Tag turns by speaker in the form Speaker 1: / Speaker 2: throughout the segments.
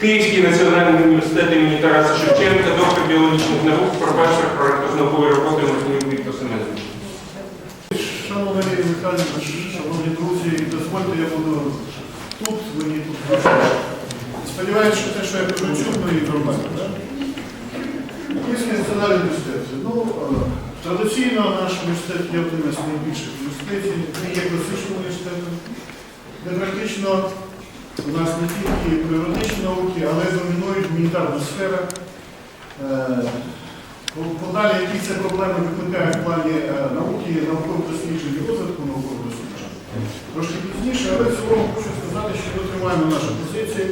Speaker 1: Київський національний університет імені Тараса Шевченка, доктор біологічних наук, професор, проектор наукової роботи Мартинюк Віктор Семенович.
Speaker 2: Шановний Михайлович, шановні друзі, дозвольте, я буду тут, мені тут. Сподіваюся, що те, що я кажу, чутно і нормально, так? Київський національний університет. Ну, е, традиційно наш університет є одним з найбільших університетів, не є класичним університетом, де практично у нас не тільки природничі науки, але домінує гуманітарна сфера. Е, Подалі, які це проблеми викликає в плані е, науки, наукових досліджень і розвитку наукових досліджень. Трошки пізніше, але цілому хочу сказати, що ми тримаємо наші позиції.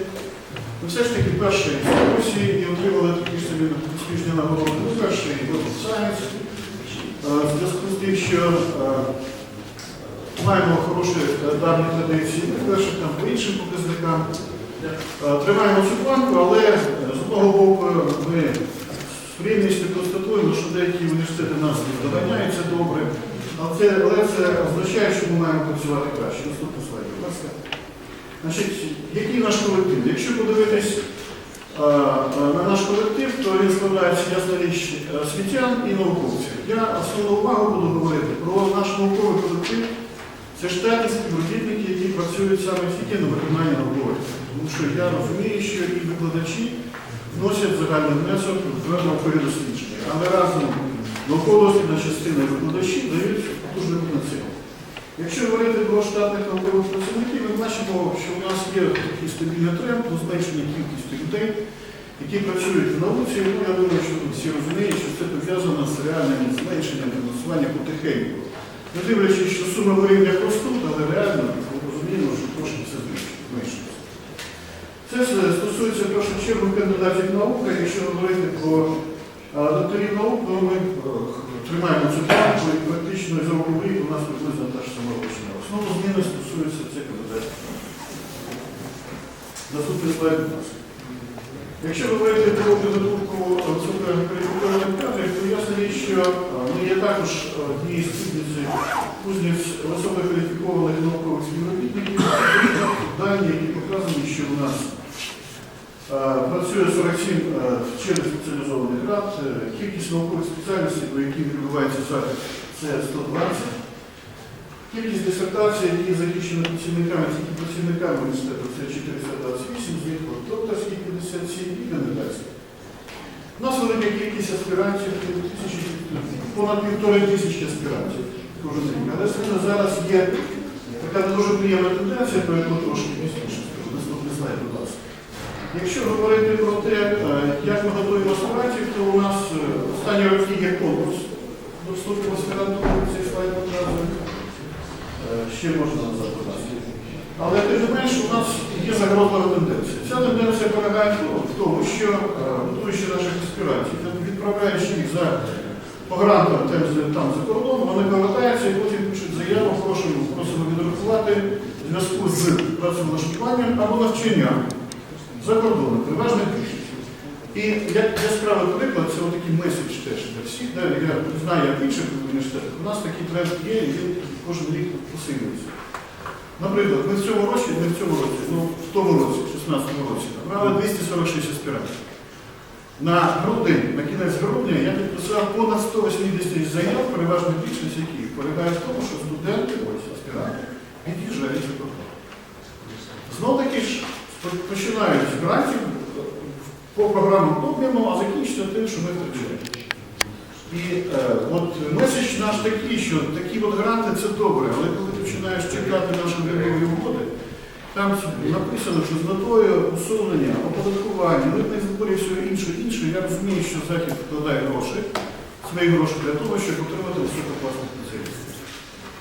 Speaker 2: Ми все ж таки перші дискусії і отримали такі собі успішні нагороди. World Science. Е, В зв'язку з тим, що маємо хороші е, давні традиції, ми перші там по іншим показникам. Е, Тримаємо цю планку, але е, з одного боку ми з приємністю констатуємо, що деякі університети нас доганяються добре, але це, але це означає, що ми маємо працювати краще. Наступний слайд, будь ласка. Значить, який наш колектив? Якщо подивитись на наш колектив, то він складається ясна річ освітян і науковців. Я основну увагу буду говорити про наш науковий колектив. Це штатні співробітники, які працюють саме тільки на виконанні наукових. Тому що я розумію, що і викладачі вносять загальний внесок в наукові дослідження. Але разом науково-дослідна частина і викладачі дають дуже потенціал. Якщо говорити про штатних наукових працівників, ми бачимо, що у нас є такий стабільний тренд зменшення кількості людей, які працюють в науці. Ну, я думаю, що всі розуміють, що це пов'язано з реальним зменшенням фінансування потихеньку. Не дивлячись, що суми в рівнях але реально ми розуміємо, що трошки це зменшується. Це стосується в першу чергу кандидатів наук. Якщо говорити про докторів наук, то ми е, тримаємо цю планку і практично в рік у нас приблизно та ж сама величина. Основна зміна стосується цих кандидатів. Наступний слайд, будь ласка. Якщо говорити про підготовку висококваліфікованих кадрів, то ясно що ми є також однією з кузниць висококваліфікованих наукових співробітників. Дані, які показані, що у нас працює 47 а, вчених спеціалізованих рад, е, кількість наукових спеціальностей, по яким відбувається захід, це 120. Кількість дисертацій, які захищені працівниками, тільки працівниками університету, це 428, з них докторські 57 і кандидатські. У нас велика кількість аспірантів, понад півтори тисячі аспірантів кожен рік. Але саме зараз є така дуже приємна тенденція, про яку трошки пізніше скажу. Наступний слайд, будь ласка. Якщо говорити про те, е, як ми готуємо аспірантів, то у нас е, останні роки є конкурс до вступу аспірантуру, цей слайд показує. Е, Ще можна назад подати. Але тим не менш у нас є загрозлива тенденція. Ця тенденція полягає в тому- що готуючи наших аспірантів, відправляючи їх за по грантам там, за- там за кордон, вони повертаються і потім пишуть заяву, просимо, просимо відрахувати зв'язку з працевлаштуванням або навчанням за кордоном, переважно більшість. І як яскравий приклад, це отакий меседж теж для всіх. Да, я не знаю, як в інших університетах, у нас такий тренд є, і кожен рік посилюється. Наприклад, ми в цьому році, не в цьому році, ну в тому році, в 16-му році, набрали 246 аспірантів. На грудень, на кінець грудня я підписав понад 180 заяв, переважно більшість яких полягає в тому, що студенти, ось аспіранти, від'їжджають за кордон. Знов таки ж починають з грантів по програмам обміну, а закінчиться тим, що ми втрачаємо. І е, от меседж наш такий, що такі от гранти це добре, але коли починаєш чекати наші мирові угоди, там написано, що з метою усунення, оподаткування, митних зборів, всього іншого, іншого, я розумію, що Захід вкладає гроші, свої гроші для того, щоб отримати висококласних спеціалістів.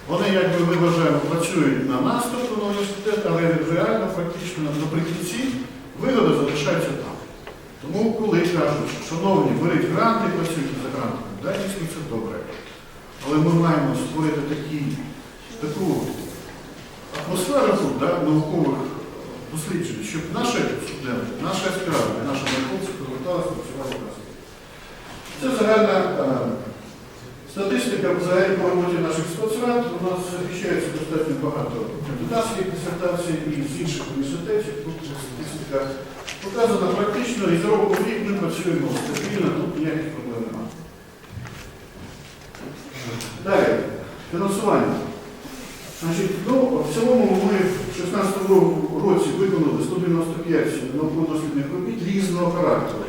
Speaker 2: Вони, як би ми вважаємо, працюють на нас, на університет, але реально практично наприкінці вигода залишається там. Тому коли кажуть, що шановні, беріть гранти, працюйте за грантами, да, дійсно це добре. Але ми маємо створити такі, таку атмосферу тут, да, наукових досліджень, щоб наші студенти, наші аспіранти, наші науковці поверталися працювати в нас. Це загальна е, статистика взагалі по роботі наших спецрад. У нас захищається достатньо багато кандидатських дисертацій і з інших університетів. Тут статистика показано практично і за року в рік ми працюємо стабільно, тут ніяких проблем немає. Далі, фінансування. Значить, ну, в цілому ми в 2016 році виконали 195 науково-дослідних робіт різного характеру.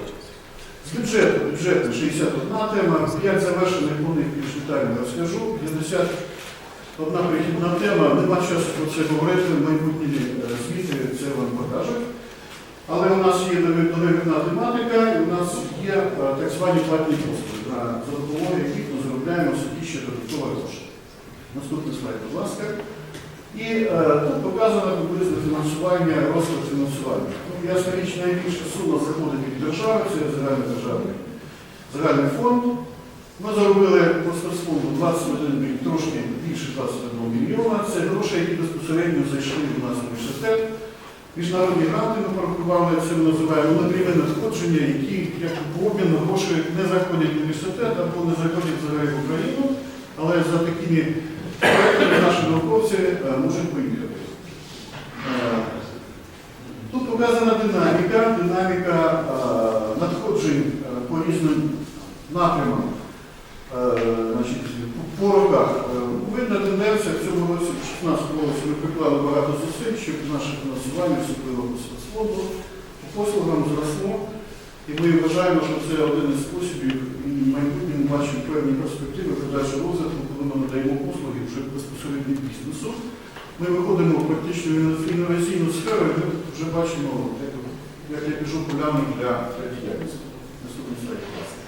Speaker 2: З бюджету, бюджету 61 тема, 5 завершених по них більш детально розкажу, 51 прихідна тема, нема часу про це говорити, майбутні е, звіти це вам покажуть. Але у нас є довідна тематика, і у нас є е, так звані платні послуги, за допомогою яких ми заробляємо собі ще додаткові гроші. Наступний слайд, будь ласка. І е, тут показано приблизно фінансування, розклад фінансування. Ну, ясна річ, найбільша сума заходить від держави, це загальний державний загальний фонд. Ми заробили по соцфонду 21 мільйон, трошки більше 21 мільйона. Це гроші, які безпосередньо зайшли до нас в університет. Міжнародні гранти ми порахували, це ми називаємо напрямі надходження, які як по обміну гроші не заходять в університет або не заходять взагалі в Україну, але за такими проектами наші науковці е, можуть поїхати. Е, Тут показана динаміка, динаміка е, надходжень по різним напрямам. По роках. Видна тенденція в цьому році, в 2016 році ми приклали багато зусиль, щоб наше фінансування особливо по по послугам зросло. І ми вважаємо, що це один із способів, і в майбутньому бачимо певні перспективи подальшого розвитку, коли ми надаємо послуги вже безпосередньо бізнесу. Ми виходимо в практичну інноваційну сферу, і ми вже бачимо, як, я кажу, поляну для діяльності. Наступний слайд, будь ласка.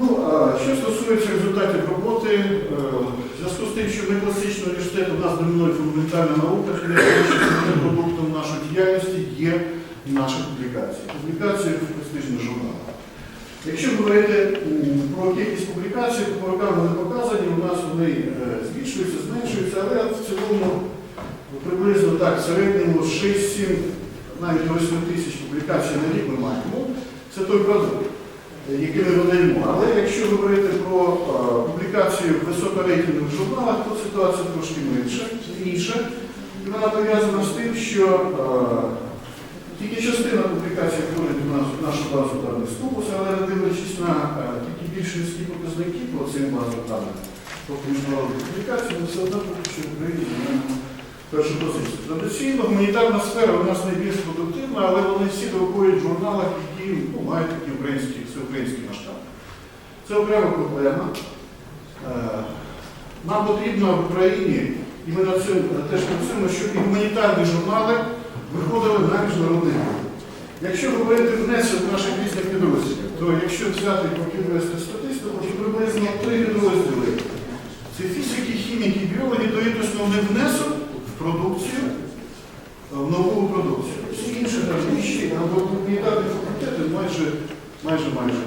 Speaker 2: Ну, а що стосується результатів роботи, е, в зв'язку з тим, що ми класичний університет, у нас домінує фундаментальна наука, найбільшим продуктом нашої діяльності є наші публікації. Публікації в престижних журналах. Якщо говорити про кількість публікацій, то по вони показані, у нас вони е, збільшуються, зменшуються, але в цілому приблизно так, в середньому 6-7, навіть до 8 тисяч публікацій на рік ми маємо. Це той продукт, який ми видаємо. Але якщо говорити про е, публікації в високорейтингових журналах, то ситуація трошки менша, інша. І вона пов'язана з тим, що е, тільки частина публікацій входить в нашу базу даних Скопуса, але не дивлячись на е, такі більш показники по цим базам даних, тобто міжнародних публікацій, ми все одно що в Україні першу позицію. Традиційно гуманітарна сфера у нас найбільш продуктивна, але вони всі друкують в журналах, які ну, мають такі українські, всеукраїнські масштаби. Це окрема проблема. Е, Нам потрібно в Україні, і ми над цим теж працюємо, щоб і гуманітарні журнали виходили на міжнародний ринок. Якщо говорити внесок наших різних підрозділів, то якщо взяти підвести статистику, то приблизно три підрозділи. Це фізики, хіміки, біологи дають основний внесок в продукцію, в наукову продукцію. Всі інші вищі або гуманітарні факультети майже майже майже.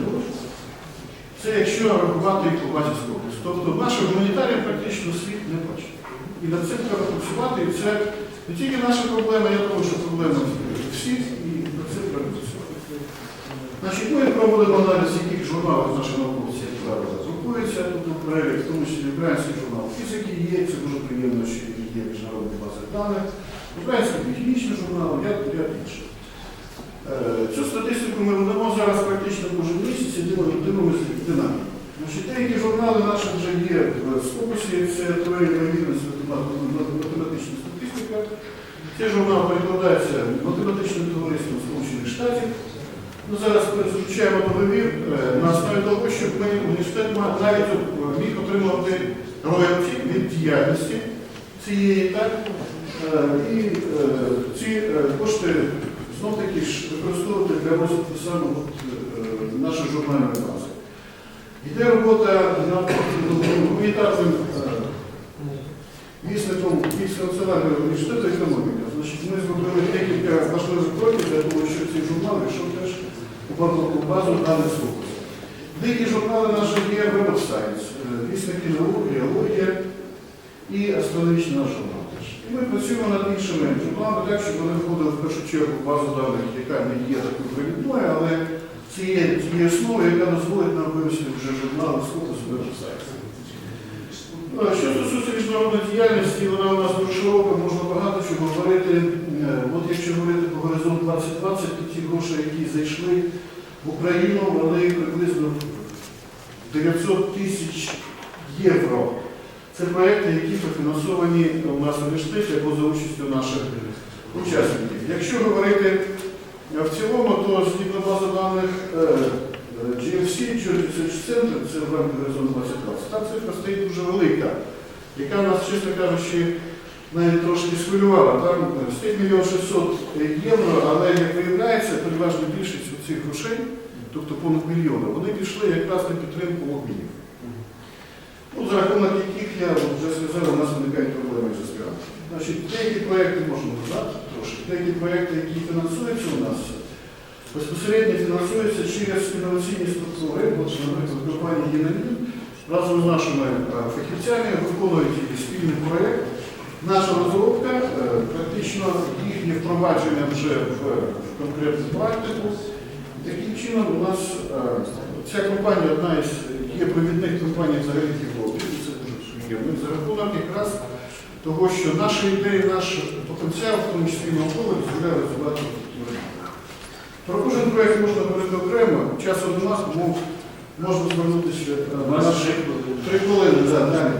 Speaker 2: Це якщо рахувати по базі скопус. Тобто наші гуманітарії практично світ не бачить. І над цим треба працювати, і це не тільки наша проблема, я думаю, що проблема всіх, і над цим треба працювати. Значить, ми проводимо аналіз, яких журналів наші науковці як правило друкуються, тут перелік, в тому числі український журнал фізики є, це дуже приємно, що є міжнародні бази даних, український біохімічний журнал, ряд, ряд інших. Е, Цю статистику ми ведемо зараз практично кожен місяць і дивимо- дивимося динаміку. Деякі журнали наші вже є в скопусі, це теорія ймовірності математична статистика. Цей журнал перекладається математичним товариством Сполучених Штатів. Ну, зараз ми заключаємо договір е, на основі того, щоб ми університет навіть е, міг отримувати роялті від діяльності цієї так. Е, І ці кошти знов таки ж використовувати для розвитку саме нашої журнальної бази. Йде робота над гуманітарним вісником Київського національного університету економіки. Значить, ми зробили декілька важливих кроків для того, щоб цей журнал вийшов теж у базову базу даних слуху. Деякі журнали наші є of Science, е, вісники наук, геологія і астрономічний наш журнал. І ми працюємо над іншими журналами так, щоб вони входили в першу чергу в базу даних, яка не є такою провідною, але це є тією основою, яка дозволить нам вивести вже журнал з фокусу Web. Ну, Що стосується міжнародної діяльності, вона у нас дуже широка, можна багато чого говорити. Е, От якщо говорити про горизонт 2020, то ті гроші, які зайшли в Україну, вони приблизно 900 тисяч євро. Це проекти, які профінансовані у нас в університеті або за участю наших учасників. Якщо говорити е, в цілому, то згідно бази даних е, GFC, Georgia Research Center, це в рамках горизонт 2020, там цифра стоїть дуже велика, яка нас, чесно кажучи, навіть трошки схвилювала. Там е, стоїть мільйон 600 євро, але як виявляється, переважно більшість цих грошей, тобто понад мільйона, вони пішли якраз на підтримку обмінів. Ну, за рахунок яких я вже сказав, у нас виникають проблеми з грантом. Значить, деякі проекти можна назвати трошки, деякі проекти, які фінансуються у нас, безпосередньо фінансуються через інноваційні структури, от, наприклад, компанія «Єнамін» разом з нашими е, фахівцями виконують спільний проєкт. Наша розробка, е, практично їхнє впровадження вже в конкретну практику. Таким чином у нас е, ця компанія одна із є провідних компаній взагалі в Європі. і Це дуже приємно. За рахунок якраз того, що наші ідеї, наш потенціал, в тому числі науковий, дозволяє розвивати такі варіанти. Про кожен проєкт можна говорити окремо, часу нема, тому можна звернутися е, на наші три хвилини да, далі.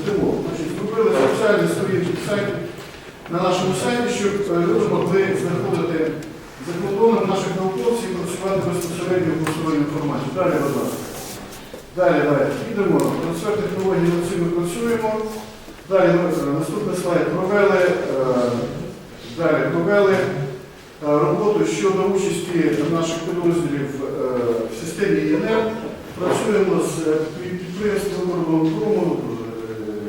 Speaker 2: Йдемо. Значить, зробили спеціальні сторінки сайт на нашому сайті, щоб е, люди могли знаходити за кордоном наших науковців і працювати безпосередньо в голосувальному форматі. Далі, будь ласка. Далі, далі. Йдемо. Трансфер технологій над цим працюємо. Далі е, наступний слайд. Провели, е, далі, провели роботу щодо участі наших підрозділів в системі ЄНР. Працюємо з підприємством Городонкому,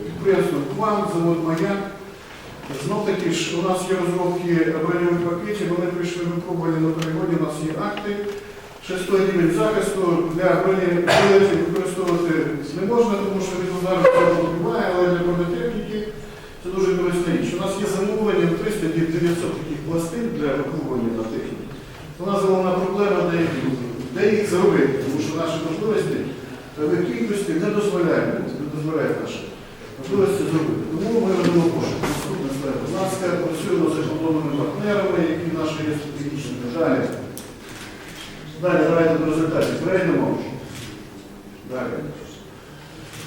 Speaker 2: підприємством КВАМ, завод Маяк. Знов таки ж у нас є розробки броньових пакетів, вони прийшли випробування на перегоні, у нас є акти. Шестой рівень захисту для бронежилетів використовувати не можна, тому що від удару немає, але для бронетехніки це дуже корисна річ. У нас є замовлення 300 900 таких пластин для випробування на техніку. У нас головна проблема, де їх, де їх зробити, тому що наші можливості в кількості не дозволяють, не дозволяють наші можливості зробити. Тому ми робимо пошук. Ласка, працюємо з закордонними партнерами, які наші є стратегічними. Далі. Далі, давайте до результатів. Перейдемо. Далі.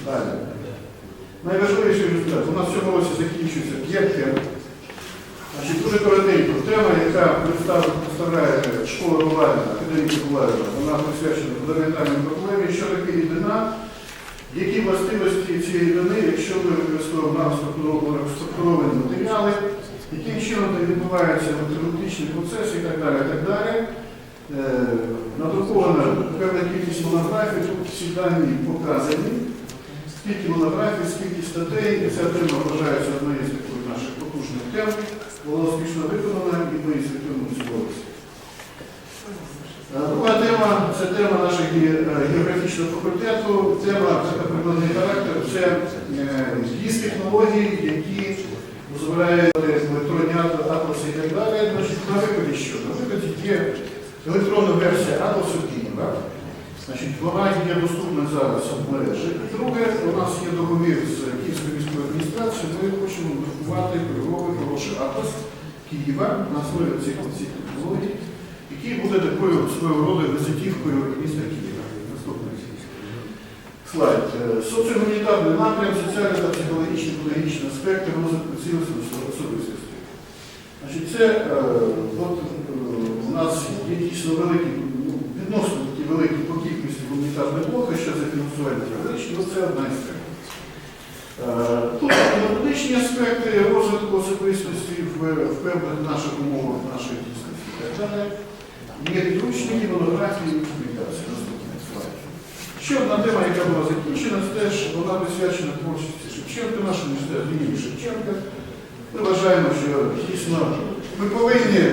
Speaker 2: Далі. Найважливіший результат. У нас в цьому році закінчується тем. Значить, дуже коротенько. Тема, яка представляє школа Говарина, академіка Говарина, вона присвячена фундаментальним проблемі, що таке єдина, які властивості цієї дани, якщо ми використовуємо структуровані матеріали, яким чином відбувається відбуваються процес і так далі. І так далі. Е, Надрукована певна кількість монографій, тут всі дані показані. Скільки монографій, скільки статей, і ця тема вважається однією з таких наших потужних тем. Була успішно виконана і ми її святимо цілості. Друга тема це тема нашого е, географічного факультету. Тема прикладний характер, це із технологій, які дозволяють електронні ат- атласи і так далі. На виході що? На виході є електронна версія атласу Києва. Вона є доступна зараз в мережі. Друге, у нас є договір з Київською міською адміністрацією. Ми хочемо друкувати кольоровий хороший атлас Києва на основі цих технологій, який буде такою свого роду визитівкою міста Києва. Наступний слайд. Е, Соціогуманітарний напрям, соціальні та психологічні, педагогічні аспекти розвитку цілісності особистості. Значить, це е, от, е, у нас є дійсно великі, ну, відносно такі великі по кількості гуманітарних блоків, що за фінансування теоретичні, це одна із тем. Тут методичні аспекти розвитку особистості в, в певних наших умовах нашої дійсності. і так далі. Є підручники, монографії і публікації. Наступний слайд. Ще одна тема, яка була закінчена, це теж вона присвячена творчості Шевченка, нашому імені Шевченка. Ми вважаємо, що дійсно ми повинні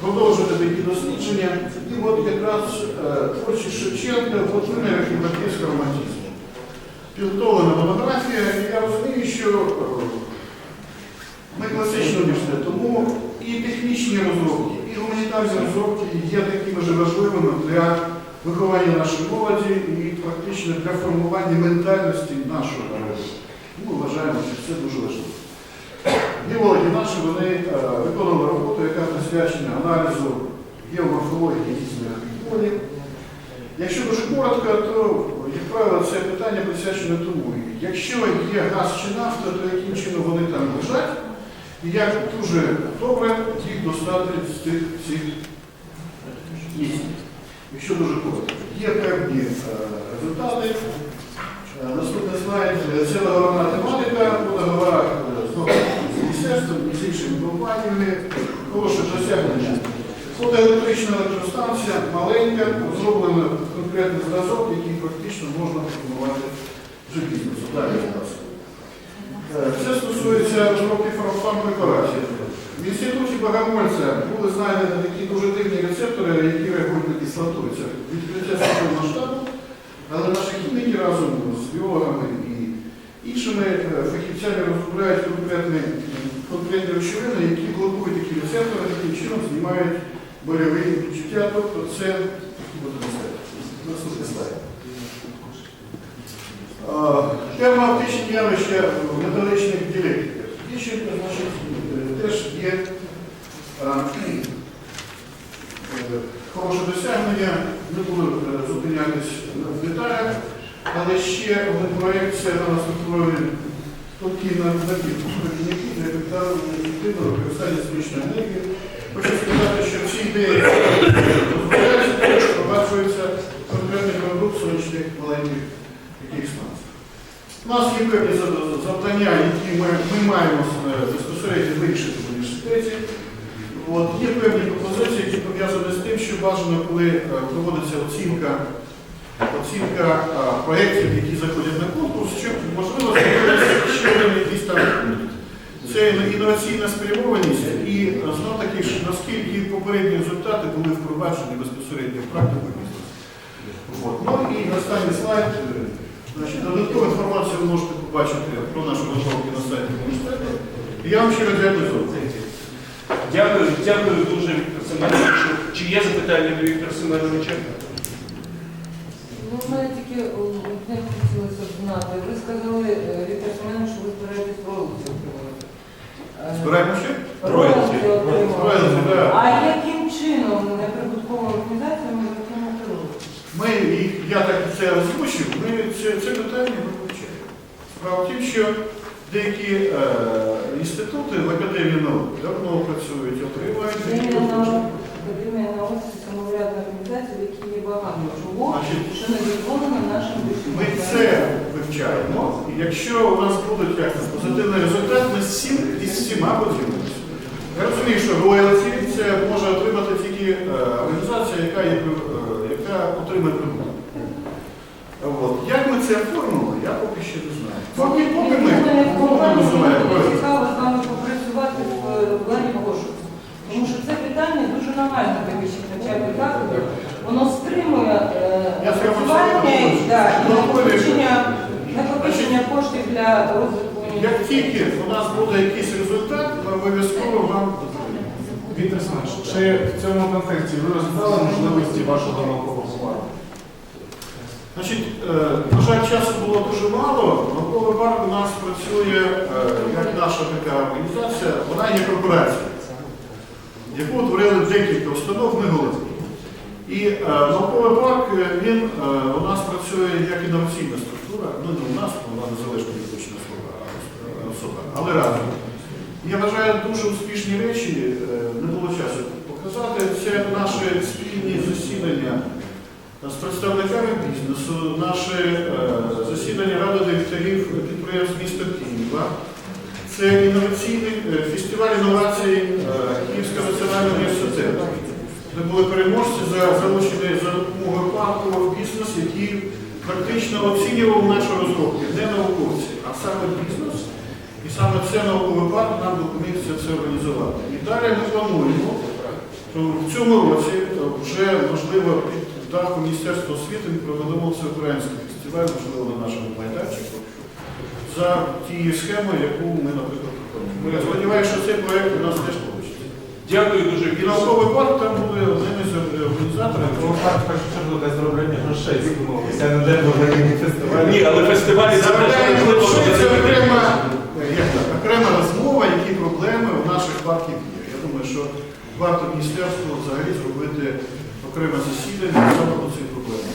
Speaker 2: продовжувати такі дослідження. І от якраз е, творчість Шевченка в вимірах європейського романтизму. Підготовлена монографія, і я розумію, що е, ми класичний університет, тому і технічні розробки, гуманітарні розробки є такими ж важливими для виховання нашої молоді і практично для формування ментальності нашого народу. Ми вважаємо, що це дуже важливо. Біологи наші вони е, виконували роботу, яка присвячена аналізу геоморфології різних полів. Якщо дуже коротко, то, як правило, це питання присвячено тому, якщо є газ чи нафта, то яким чином вони там лежать, і як дуже добре їх достати з тих всіх місць. Якщо дуже коротко. Є певні е, результати. Е, Наступний слайд. Е, Це договорна тематика по договорах знову з міністерством з іншими компаніями. Хороше досягнення. Фотоелектрична електростанція маленька, зроблено конкретний зразок, який практично можна пропонувати вже бізнесу. Далі у нас. Це стосується розробки фармпрепаратів. В інституті Богомольця були знайдені такі дуже дивні рецептори, які реагують на кислоту. Це відкриття свого масштабу, але наші хіміки разом з біологами і іншими е, фахівцями розробляють конкретні, конкретні речовини, які блокують такі рецептори, таким чином знімають больові відчуття. Тобто це наступний слайд. Е, Явища в металичних ділектриках. І ще теж є е, хороше досягнення, не буду е, зупинятись в деталях, але ще один проєкт це на набір провідників для ефективного використання сонячної енергії. Хочу сказати, що всі ідеї дозволяються, впроваджується конкретний продукт сонячних маленьких таких станцій. У нас є певні завдання, які ми, ми маємо е, безпосередньо вирішити в університеті. От, є певні пропозиції, які пов'язані з тим, що бажано, коли е, проводиться оцінка, оцінка е, проєктів, які заходять на конкурс, щоб можливо зробити ще один якийсь там пункт. Це інноваційна спрямованість і знов таки, наскільки попередні результати були впроваджені безпосередньо в практику бізнесу. Ну і останній слайд. Е, Значить, додаткову інформацію ви можете побачити про нашу розробку на сайті університету. І я вам щиро дякую за увагу.
Speaker 1: Дякую, дякую дуже, Віктор Семеновичу. Чи є запитання до Віктора Семеновича?
Speaker 3: Ну, в мене тільки одне хотілося б знати. Ви сказали, е, Віктор Семенович, що ви збираєтесь роялті отримувати. Е,
Speaker 2: Збираємо ще?
Speaker 3: Отримувати.
Speaker 2: Роялті, так.
Speaker 3: А яким чином неприбутковими організаціями ви отримуєте роялті?
Speaker 2: Ми, їх, я так це озвучив, ми це, це питання ми вивчаємо. Справа в тім, що деякі е, інститути в Академії наук давно працюють, отримують такі
Speaker 3: Академія наук, це самоврядна організація, в якій є багато чого, що не дозволено нашим вищим
Speaker 2: Ми це вивчаємо. І якщо у нас будуть як позитивний результат, ми з всім і з всіма поділимося. Я розумію, що роялті це може отримати тільки е, організація, яка, е, яка отримує прибуток. От. Як ми це оформили, я поки ще не знаю. Поки, поки ми
Speaker 3: не цікаво з вами попрацювати в е, плані пошуку. Тому що це питання дуже нагальне для вищих навчальних закладів. Воно стримує е, накопичення, накопичення коштів для розвитку
Speaker 2: Як тільки у нас буде якийсь результат, ми обов'язково вам.
Speaker 4: Віктор Семенович, чи в цьому контексті ви розглядали можливості вашого наукового?
Speaker 2: Значить, е, на жаль, часу було дуже мало. Науковий парк у нас працює е, як наша така організація, вона є корпорація, яку утворили декілька установ, ми голови. І науковий парк е, він е, у нас працює як інноваційна структура, ну не у нас, вона незалежна юридична особа, але разом. Я вважаю дуже успішні речі, не було часу показати. Це наші спільні засідання з представниками бізнесу, наше е, засідання Ради директорів підприємств міста Києва. Це інноваційний е, фестиваль інновацій е, Київського національного університету, де були переможці за залучені за допомогою парку бізнес, який практично оцінював нашу розробку, не науковці, а саме бізнес. І саме це науковий парк нам допоміг це організувати. І далі ми плануємо, що в цьому році вже можливо під даху Міністерства освіти ми проведемо всеукраїнський фестиваль, можливо, на нашому майданчику, за тією схемою, яку ми, наприклад, пропонуємо. Я сподіваюся, що цей проєкт у нас теж вийде.
Speaker 1: Дякую дуже,
Speaker 2: І науковий парк там буде одним із організаторів.
Speaker 4: Науковий парк в першу чергу для заробляння грошей а не для проведення фестивалю.
Speaker 1: Ні, але фестивалі щоб
Speaker 2: це окрема, е, так, окрема розмова, які проблеми. у наших парків є. Я думаю, що варто міністерству взагалі зробити окреме засідання про цю проблему.